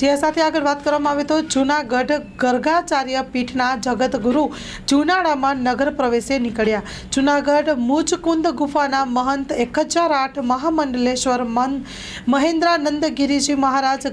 જે સાથે આગળ વાત કરવામાં આવે તો જૂનાગઢ ગરગાચાર્ય પીઠના જગતગુરુ જૂનાડામાં નગર પ્રવેશે નીકળ્યા. જૂનાગઢ મુચકુંદ ગુફાના મહંત એક હજાર આઠ મહામંડલેશ્વર મન મહેન્દ્રાનંદ ગિરિજી મહારાજ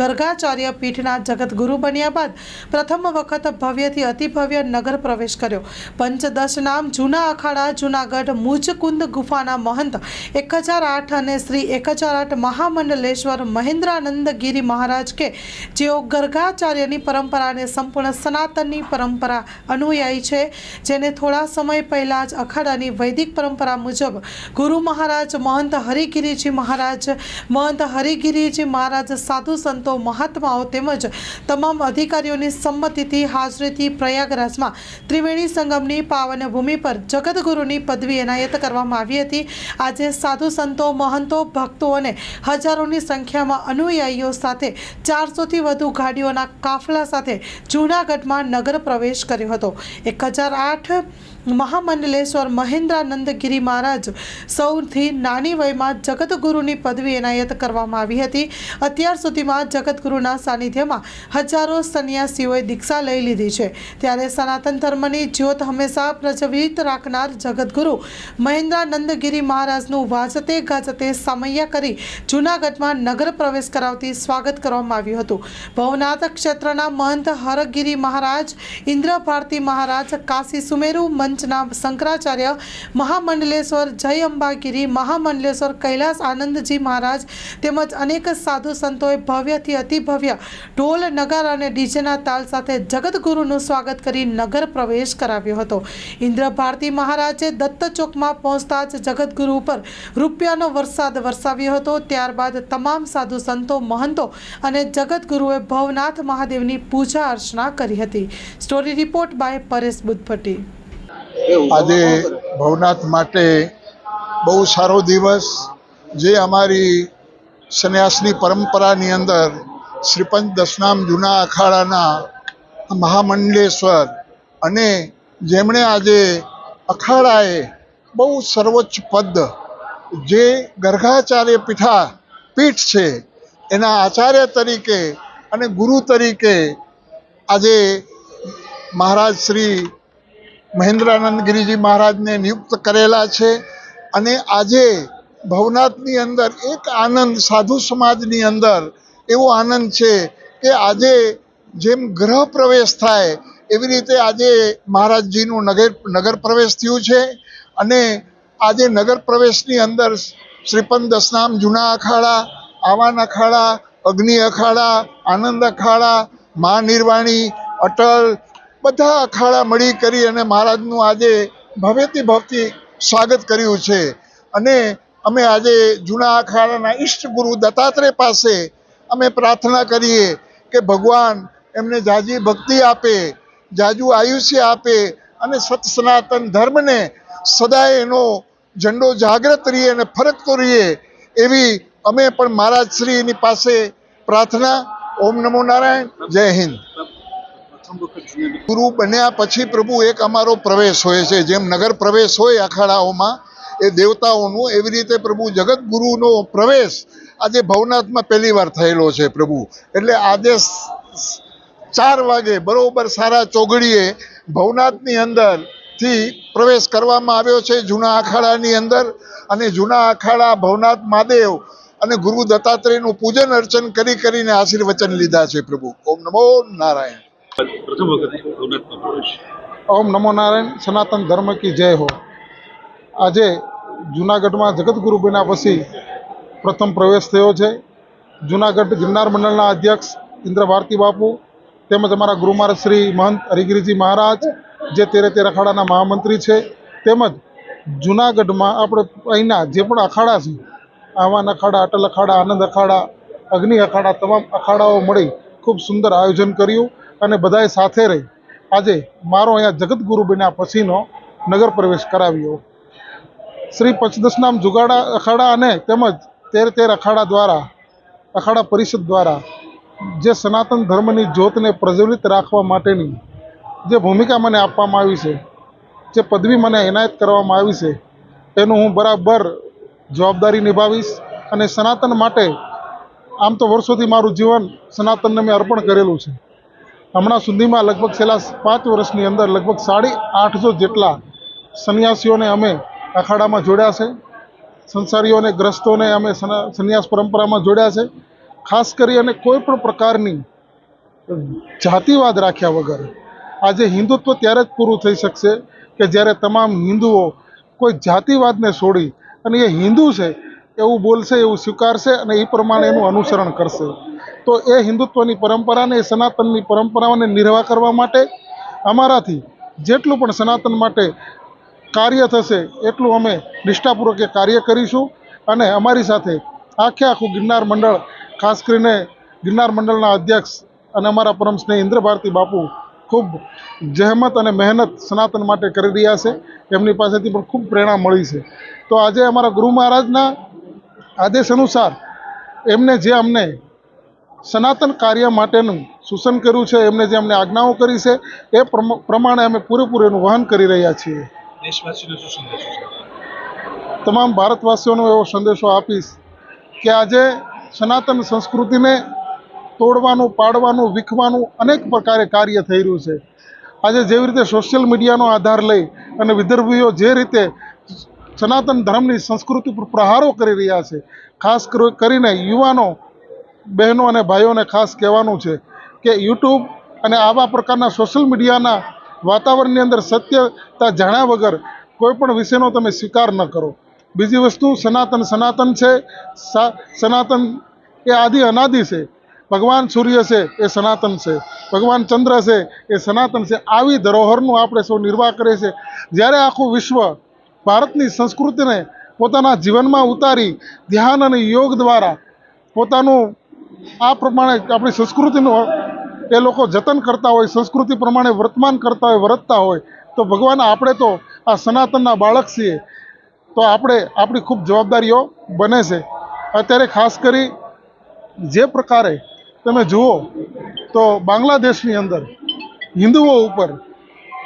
ગરગાચાર્ય પીઠના જગતગુરુ બન્યા બાદ પ્રથમ વખત ભવ્યથી અતિભવ્ય નગર પ્રવેશ કર્યો. પંચદશ નામ જૂના અખાડા જૂનાગઢ મુજકુંદ ગુફાના મહંત એક હજાર આઠ અને શ્રી એક હજાર આઠ મહામંડલેશ્વર મહેન્દ્રાનંદ ગિરી મહારાજ કે જેઓ ગર્ગાચાર્યની પરંપરાને સંપૂર્ણ સનાતનની પરંપરા અનુયાયી છે, જેને થોડા સમય પહેલાં જ અખાડાની વૈદિક પરંપરા મુજબ ગુરુ મહારાજ મહંત હરિગિરીજી મહારાજ, મહંત હરિગિરીજી મહારાજ, સાધુ સંતો, મહાત્માઓ તેમજ તમામ અધિકારીઓની સંમતિથી હાજરીથી પ્રયાગરાજમાં ત્રિવેણી સંગમની પાવન ભૂમિ પર જગતગુરુની પદવી એનાયત કરવામાં આવી હતી. આજે સાધુ સંતો, મહંતો, ભક્તો અને હજારોની સંખ્યામાં અનુયાયીઓ સાથે ચારસોથી વધુ ગાડીઓના કાફલા સાથે જૂનાગઢમાં નગર પ્રવેશ કર્યો હતો. એક હજાર આઠ મહામંડલેશ્વર મહેન્દ્રાનંદ ગિરી મહારાજ સૌથી નાની વયમાં જગતગુરુની પદવી એનાયત કરવામાં આવી હતી. અત્યાર સુધીમાં જગતગુરુના સાનિધ્યમાં હજારો સંન્યાસીઓએ દીક્ષા લઈ લીધી છે. ત્યારે સનાતન ધર્મની જ્યોત હંમેશા પ્રજ્વલિત રાખનાર જગતગુરુ મહેન્દ્રાનંદગીરી મહારાજનું વાજતે ગાજતે સમૈયા કરી જૂનાગઢમાં નગર પ્રવેશ કરાવતી સ્વાગત કરવામાં આવ્યું હતું. ભવનાથ ક્ષેત્રના મહંત હરગીરી મહારાજ ઇન્દ્ર ભારતી મહારાજ, કાશી સુમેરુ મંચના શંકરાચાર્ય મહામંડલેશ્વર જય અંબાગીરી, મહામંડલેશ્વર કૈલાસ આનંદજી મહારાજ તેમજ અનેક સાધુ સંતોએ ભવ્યથી અતિભવ્ય ઢોલ, નગાર અને ડીજેના તાલ સાથે જગતગુરુનું સ્વાગત કરી નગર પ્રવેશ કરાવ્યો હતો. ઇન્દ્ર ભારતી મહારાજે દત્ત ચોકમાં પહોંચતા જ જગતગુરુ ઉપર રૂપિયાનો વરસાદ વરસાવ્યો હતો. ત્યારબાદ તમામ સાધુ સંતો, મહંતો અને જગતગુરુએ ભવનાથ મહાદેવની પૂજા અર્ચના કરી હતી. Story report by Paresh Buddhabhatti. આજે ભવનાથ માટે બહુ સારો દિવસ. જે અમારી સંન્યાસની પરંપરાની અંદર શ્રીપંચ દશનામ જૂના અખાડાના મહામંડલેશ્વર અને જેમણે આજે અખાડાએ બહુ સર્વોચ્ચ પદ જે ગર્ગાચાર્ય પીઠા પીઠ છે એના આચાર્ય તરીકે અને ગુરુ તરીકે આજે મહારાજ શ્રી મહેન્દ્રાનંદ ગિરિજી મહારાજને નિયુક્ત કરેલા છે. અને આજે ભવનાથની અંદર એક આનંદ, સાધુ સમાજની અંદર એવો આનંદ છે કે આજે જેમ ગ્રહ પ્રવેશ થાય, એવી રીતે આજે મહારાજજીનું નગર નગર પ્રવેશ થયું છે. અને આજે નગર પ્રવેશની અંદર શ્રીપંદ દસનામ, જૂના અખાડા, આવાન અખાડા, અગ્નિ અખાડા, આનંદ અખાડા મા નિર્વાણી અટલ બધા અખાડા મળી કરી અને મહારાજનું આજે ભવ્યથી ભક્તિ સ્વાગત કર્યું છે. અને અમે આજે જૂના અખાડાના ઈષ્ટ ગુરુ દત્તાત્રેય પાસે અમે પ્રાર્થના કરીએ કે ભગવાન એમને જાજી ભક્તિ આપે, જાજુ આયુષ્ય આપે અને સત સનાતન ધર્મને સદાય એનો ઝંડો જાગ્રત રહીએ અને ફરકતો રહીએ એવી અમે પણ મહારાજ શ્રીની પાસે પ્રાર્થના. ઓમ નમો નારાયણ. જય હિન્દ. ગુરુ બન્યા પછી પ્રભુ એક અમારો પ્રવેશ હોય છે. જેમ નગર પ્રવેશ હોય અખાડાઓમાં એ દેવતાઓનું, એવી રીતે પ્રભુ જગત ગુરુનો પ્રવેશ આજે ભવનાથમાં પહેલી વાર થયેલો છે પ્રભુ. એટલે આજે ચાર વાગે બરોબર સારા ચોગડીએ ભવનાથની અંદરથી પ્રવેશ કરવામાં આવ્યો છે જૂના અખાડાની અંદર અને જૂના અખાડા ભવનાથ, મહાદેવ અને ગુરુ દત્તાત્રેયનું પૂજન અર્ચન કરી કરીને આશીર્વચન લીધા છે પ્રભુ. ઓમ નમો નારાયણ. ઓમ નમો નારાયણ, સનાતન ધર્મ કી જય હો. આજે જુનાગઢમાં જગતગુરુ બન્યા પછી પ્રથમ પ્રવેશ થયો છે. જુનાગઢ ગિરનાર મંડળના અધ્યક્ષ ઇન્દ્ર ભારતી બાપુ તેમજ અમારા ગુરુમાર શ્રી મહંત હરિગીરીજી મહારાજ, જે તેરે તેર અખાડાના મહામંત્રી છે. તેમજ જુનાગઢમાં આપણે અહીંના જે પણ અખાડા છે, આવાન અખાડા, અટલ અખાડા, આનંદ અખાડા, અગ્નિ અખાડા, તમામ અખાડાઓ મળી ખૂબ સુંદર આયોજન કર્યું. અને બધાએ સાથે રહી આજે મારો અહીંયા જગતગુરુ બન્યા પછીનો નગર પ્રવેશ કરાવ્યો. શ્રી પંચદશનામ જુગાડા અખાડા અને તેમજ તેર તેર અખાડા દ્વારા, અખાડા પરિષદ દ્વારા જે સનાતન ધર્મની જ્યોતને પ્રજ્વલિત રાખવા માટેની જે ભૂમિકા મને આપવામાં આવી છે, જે પદવી મને એનાયત કરવામાં આવી છે એનું હું બરાબર જવાબદારી નિભાવીશ અને સનાતન માટે આમ તો વર્ષોથી મારું જીવન સનાતનને મેં અર્પણ કરેલું છે. હમણાં સુધીમાં લગભગ છેલ્લા પાંચ વર્ષની અંદર લગભગ સાડી આઠસો જેટલા સંન્યાસીઓને અમે અખાડામાં જોડ્યા છે. સંસારીઓને, ગ્રસ્તોને અમે સના- સંન્યાસ પરંપરામાં જોડ્યા છે. ખાસ કરી અને કોઈ પણ પ્રકારની જાતિવાદ રાખ્યા વગર આજે હિન્દુત્વ ત્યારે જ પૂરું થઈ શકશે કે જ્યારે તમામ હિન્દુઓ કોઈ જાતિવાદને છોડી અને એ હિન્દુ છે એવું બોલશે, એવું સ્વીકારશે અને એ પ્રમાણે એનું અનુસરણ કરશે. તો એ હિન્દુત્વની પરંપરાને સનાતનની પરંપરાઓને નિર્વાહ કરવા માટે અમારાથી જેટલું પણ સનાતન માટે કાર્ય થશે, એટલું અમે નિષ્ઠાપૂર્વક કાર્ય કરીશું અને અમારી સાથે આખે આખું ગિરનાર મંડળ, ખાસ કરીને ગિરનાર મંડળના અધ્યક્ષ અને અમારા પરમ સ્નેહ ઇન્દ્ર બાપુ ખૂબ જહેમત અને મહેનત સનાતન માટે કરી રહ્યા છે. એમની પાસેથી પણ ખૂબ પ્રેરણા મળી છે. તો આજે અમારા ગુરુ મહારાજના આદેશ અનુસાર એમને જે અમને સનાતન કાર્ય માટેનું સૂચન કર્યું છે એમને જે અમને આજ્ઞાઓ કરી છે એ પ્રમ- પ્રમાણે અમે પૂરેપૂરું એનું વહન કરી રહ્યા છીએ. તમામ ભારતવાસીઓનો એવો સંદેશો આપીશ કે આજે સનાતન સંસ્કૃતિને તોડવાનું પાડવાનું વીખવાનું અનેક પ્રકારે કાર્ય થઈ રહ્યું છે. આજે જેવી રીતે સોશિયલ મીડિયાનો આધાર લઈ અને વિદર્ભીઓ જે રીતે સનાતન ધર્મની સંસ્કૃતિ પર પ્રહારો કરી રહ્યા છે. ખાસ કરી- કરીને યુવાનો, બહેનો અને ભાઈઓને ખાસ કહેવાનું છે કે યુટ્યુબ અને આવા પ્રકારના સોશિયલ મીડિયાના વાતાવરણની અંદર સત્યતા જાણ્યા વગર કોઈ પણ વિષયનો તમે સ્વીકાર ન કરો. બીજી વસ્તુ, સનાતન સનાતન છે સનાતન એ આદિ અનાદિ છે. ભગવાન સૂર્ય છે, એ સનાતન છે. ભગવાન ચંદ્ર છે, એ સનાતન છે. આવી ધરોહરનું આપણે સૌ નિર્વાહ કરીએ છીએ. જ્યારે આખું વિશ્વ ભારતની સંસ્કૃતિને પોતાના જીવનમાં ઉતારી ધ્યાન અને યોગ દ્વારા પોતાનું આ પ્રમાણે આપણી સંસ્કૃતિનું એ લોકો જતન કરતા હોય, સંસ્કૃતિ પ્રમાણે વર્તમાન કરતા હોય વર્તતા હોય, તો ભગવાન આપણે તો આ સનાતનના બાળક છીએ. તો આપણે આપણી ખૂબ જવાબદારીઓ બને છે. અત્યારે ખાસ કરી જે પ્રકારે તમે જુઓ, તો બાંગ્લાદેશની અંદર હિન્દુઓ ઉપર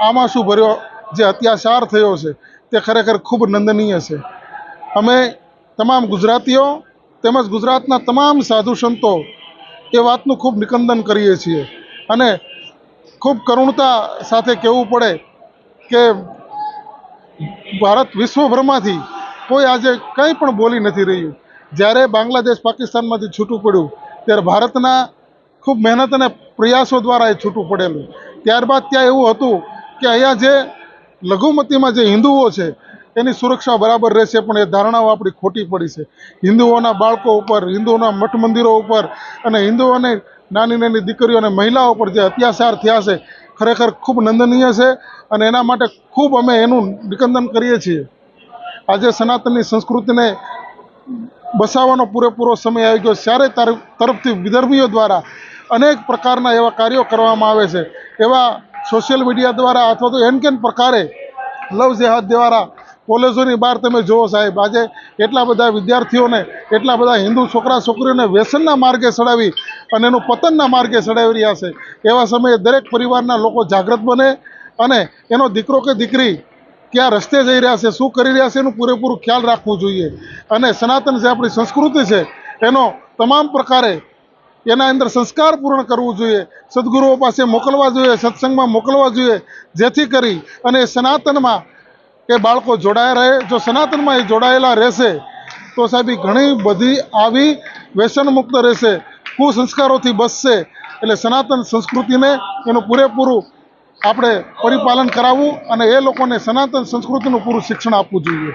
આમાં શું ભર્યો જે અત્યાચાર થયો છે તે ખરેખર ખૂબ નંદનીય છે. અમે તમામ ગુજરાતીઓ તેમજ ગુજરાતના તમામ સાધુ સંતો એ વાતનું ખૂબ નિકંદન કરીએ છીએ અને ખૂબ કરુણતા સાથે કહેવું પડે કે ભારત વિશ્વભરમાંથી કોઈ આજે કંઈ પણ બોલી નથી રહ્યું. જ્યારે બાંગ્લાદેશ પાકિસ્તાનમાંથી છૂટું પડ્યું, ત્યારે ભારતના ખૂબ મહેનત અને પ્રયાસો દ્વારા એ છૂટું પડેલું. ત્યારબાદ ત્યાં એવું હતું કે અહીંયા જે લઘુમતીમાં જે હિન્દુઓ છે, એની સુરક્ષા બરાબર રહેશે, પણ એ ધારણાઓ આપણી ખોટી પડી છે. હિન્દુઓના બાળકો ઉપર, હિન્દુઓના મઠ મંદિરો ઉપર અને હિન્દુઓને નાની નાની દીકરીઓ અને મહિલાઓ પર જે અત્યાચાર થયા છે, ખરેખર ખૂબ નંદનીય છે અને એના માટે ખૂબ અમે એનું નિકંદન કરીએ છીએ. આજે સનાતનની સંસ્કૃતિને બસાવવાનો પૂરેપૂરો સમય આવી ગયો. તાર, તરફથી વિદર્ભીઓ દ્વારા અનેક પ્રકારના એવા કાર્યો કરવામાં આવે છે. એવા સોશિયલ મીડિયા દ્વારા અથવા તો એન કેન પ્રકારે લવ જેહાદ દ્વારા કોલેજોની બહાર તમે જુઓ સાહેબ, આજે એટલા બધા વિદ્યાર્થીઓને, એટલા બધા હિન્દુ છોકરા છોકરીઓને વ્યસનના માર્ગે ચડાવી અને એનું પતનના માર્ગે ચડાવી રહ્યા છે. એવા સમયે દરેક પરિવારના લોકો જાગૃત બને અને એનો દીકરો કે દીકરી ક્યાં રસ્તે જઈ રહ્યા છે, શું કરી રહ્યા છે, એનું પૂરેપૂરું ખ્યાલ રાખવું જોઈએ. અને સનાતન જે આપણી સંસ્કૃતિ છે, એનો તમામ પ્રકારે એના અંદર સંસ્કાર પૂર્ણ કરવું જોઈએ, સદગુરુઓ પાસે મોકલવા જોઈએ, સત્સંગમાં મોકલવા જોઈએ, જેથી કરી અને સનાતનમાં એ બાળકો જોડાયા રહે. જો સનાતનમાં એ જોડાયેલા રહેશે, તો સાહેબ ઘણી બધી આવી વ્યસન મુક્ત રહેશે, કુસંસ્કારોથી બચશે. એટલે સનાતન સંસ્કૃતિને એનું પૂરેપૂરું આપણે પરિપાલન કરાવવું અને એ લોકોને સનાતન સંસ્કૃતિનું પૂરું શિક્ષણ આપવું જોઈએ.